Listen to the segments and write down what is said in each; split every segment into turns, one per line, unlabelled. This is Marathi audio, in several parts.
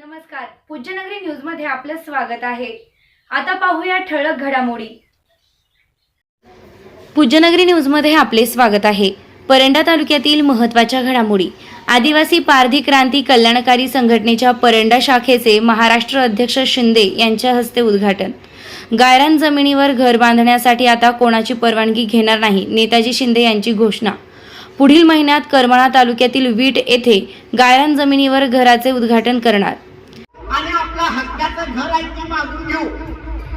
नमस्कार. पूज्यनगरी न्यूजमध्ये आपलं स्वागत आहे. आता पाहूया ठळक घडामोडी. पूज्यनगरी न्यूजमध्ये आपले स्वागत आहे. परंडा तालुक्यातील महत्त्वाच्या घडामोडी. आदिवासी पारधी क्रांती कल्याणकारी संघटनेच्या परंडा शाखेचे महाराष्ट्र अध्यक्ष शिंदे यांच्या हस्ते उद्घाटन. गायरान जमिनीवर घर बांधण्यासाठी आता कोणाची परवानगी घेणार नाही नेताजी शिंदे यांची घोषणा. पुढील महिन्यात करमाळा तालुक्यातील वीट येथे गायरान जमिनीवर घराचे उद्घाटन करणार.
आपला घर आहे ते मागून घेऊ.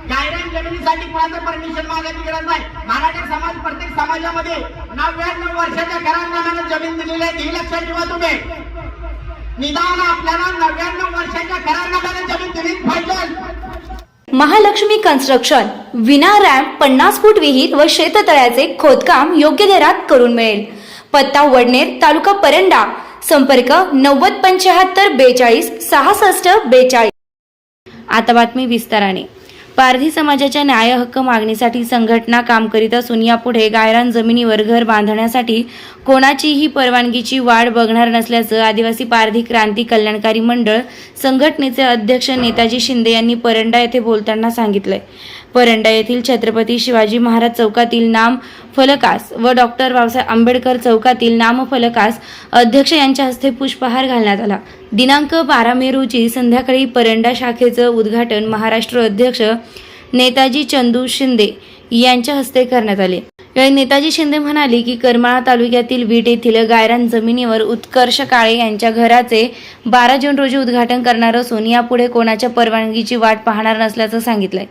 गायरान जमिनीसाठी कुणाचं परमिशन मागायची गरज नाही. मराठा समाज प्रत्येक समाजामध्ये नव्याण्णव वर्षाच्या घरांना जमीन दिलेली आहे ही लक्षात ठेवा तुम्ही. निदान आपल्याला नव्याण्णव वर्षाच्या घरांना जमीन दिली पाहिजे.
महालक्ष्मी कन्स्ट्रक्शन विना रॅम्प पन्नास फूट विहीर व शेततळ्याचे खोदकाम योग्य दरात करून मिळेल. पत्ता वडनेर तालुका परंडा. संपर्क नव्वद पंच्याहत्तर बेचाळीस सहासष्ट बेचाळीस. आता बातमी विस्ताराने. पारधी समाजाच्या न्याय हक्क मागणीसाठी संघटना काम करीत असून यापुढे गायरान जमिनीवर घर बांधण्यासाठी कोणाचीही परवानगीची वाढ बघणार नसल्याचं आदिवासी पारधी क्रांती कल्याणकारी मंडळ संघटनेचे अध्यक्ष नेताजी शिंदे यांनी परंडा येथे बोलताना सांगितलंय. परंडा येथील छत्रपती शिवाजी महाराज चौकातील नाम फलकास व डॉक्टर बाबासाहेब आंबेडकर चौकातील नामफलकास अध्यक्ष यांच्या हस्ते पुष्पहार घालण्यात आला. दिनांक बारा मे रोजी संध्याकाळी परंडा शाखेचं उद्घाटन महाराष्ट्र अध्यक्ष नेताजी चंदू शिंदे यांच्या हस्ते करण्यात आले. यावेळी नेताजी शिंदे म्हणाले की करमाळा तालुक्यातील वीट येथील गायरान जमिनीवर उत्कर्ष काळे यांच्या घराचे बारा जून रोजी उद्घाटन करणार असून यापुढे कोणाच्या परवानगीची वाट पाहणार नसल्याचं सांगितलंय.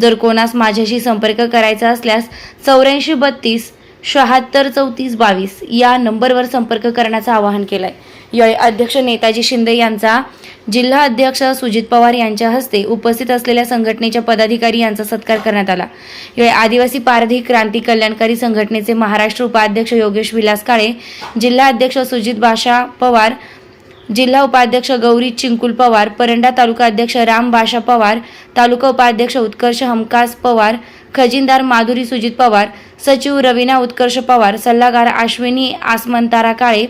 जर कोणास माझ्याशी संपर्क करायचा असल्यास चौऱ्याऐंशी बत्तीस शहात्तर चौतीस बावीस या नंबरवर संपर्क करण्याचं आवाहन केलंय. यावेळी अध्यक्ष नेताजी शिंदे यांचा जिल्हा अध्यक्ष सुजित पवार यांच्या हस्ते उपस्थित असलेल्या संघटनेच्या पदाधिकारी यांचा सत्कार करण्यात आला. यावेळी आदिवासी पारधी क्रांती कल्याणकारी संघटनेचे महाराष्ट्र उपाध्यक्ष योगेश विलास काळे जिल्हा अध्यक्ष सुजित बाशा पवार जिल्हा उपाध्यक्ष गौरी चिंकुल पवार परंडा तालुका अध्यक्ष राम बाशा पवार तालुका उपाध्यक्ष उत्कर्ष हमकास पवार खजिनदार माधुरी सुजित पवार सचिव रवीना उत्कर्ष पवार सल्लागार अश्विनी आसमंतारा काळे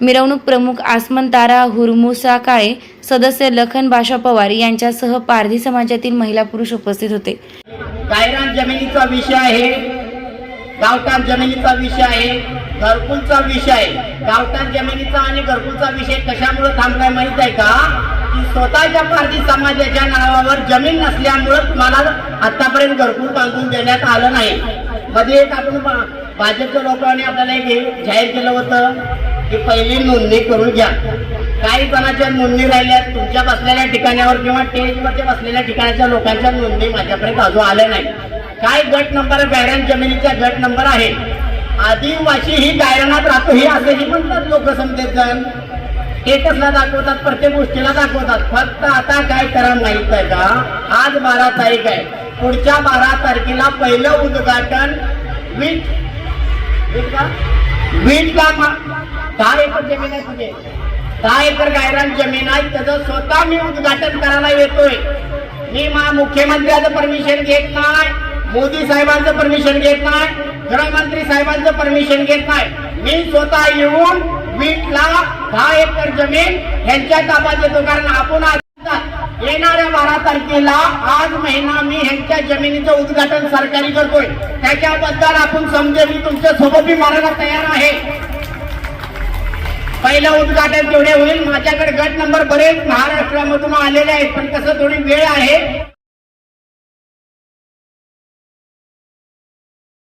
मिरवणूक प्रमुख आसमंतारा हुरमुसा काळे सदस्य लखन बाशा पवार यांच्यासह पारधी समाजातील महिला पुरुष उपस्थित होते.
जमिनीचा विषय आहे. गावठाण जमिनीचा विषय आहे घरकुलचा विषय आहे. गावठाण जमिनीचा आणि घरकुलचा विषय कशामुळे थांबलाय माहीत आहे का? की स्वतःच्या पारधी समाजाच्या नावावर जमीन नसल्यामुळं मला आतापर्यंत घरकुल बांधून देण्यात आलं नाही. मध्ये एक आपण भाजपच्या लोकांनी आपल्याला एक जाहीर केलं होतं की पहिली नोंदणी करून घ्या. काही जणांच्या नोंदणी राहिल्या तुमच्या बसलेल्या ठिकाणावर किंवा टेजवरच्या बसलेल्या ठिकाणाच्या लोकांच्या नोंदणी माझ्यापर्यंत अजून आल्या नाही काय गट नंबर गायरान जमिनीचा गट नंबर आहे. आदिवासी ही गायरानात राहतो हे असेही म्हणतात लोक समजेत जण. स्टेटसला दाखवतात? प्रत्येक गोष्टीला दाखवतात. फक्त आता काय करा माहीत आहे का? आज बारा तारीख आहे. पुढच्या बारा तारखेला पहिलं उद्घाटन वीट वीट का? वीटला दहा एकर जमीन आहे तुझे. दहा एकर गायरान जमीन आहे. त्याचं स्वतः मी उद्घाटन करायला येतोय. मी मा मुख्यमंत्र्याचं परमिशन घेत नाही. मोदी साहेबांचं परमिशन घेत नाही गृहमंत्री साहेबांचं परमिशन घेत नाही. मी स्वतः येऊन वीटला दहा एकर जमीन यांच्या ताब्यात येतो कारण आपण आज येणाऱ्या बारा तारखेला आज महिना मी ह्यांच्या जमिनीचं उद्घाटन सरकारी करतोय. त्याच्याबद्दल आपण समजे मी तुमच्यासोबत मी मारायला तयार आहे. पहिलं उद्घाटन तेवढे होईल? माझ्याकडे गट नंबर बरेच महाराष्ट्रामधून आलेले आहेत पण कसं थोडी वेळ आहे.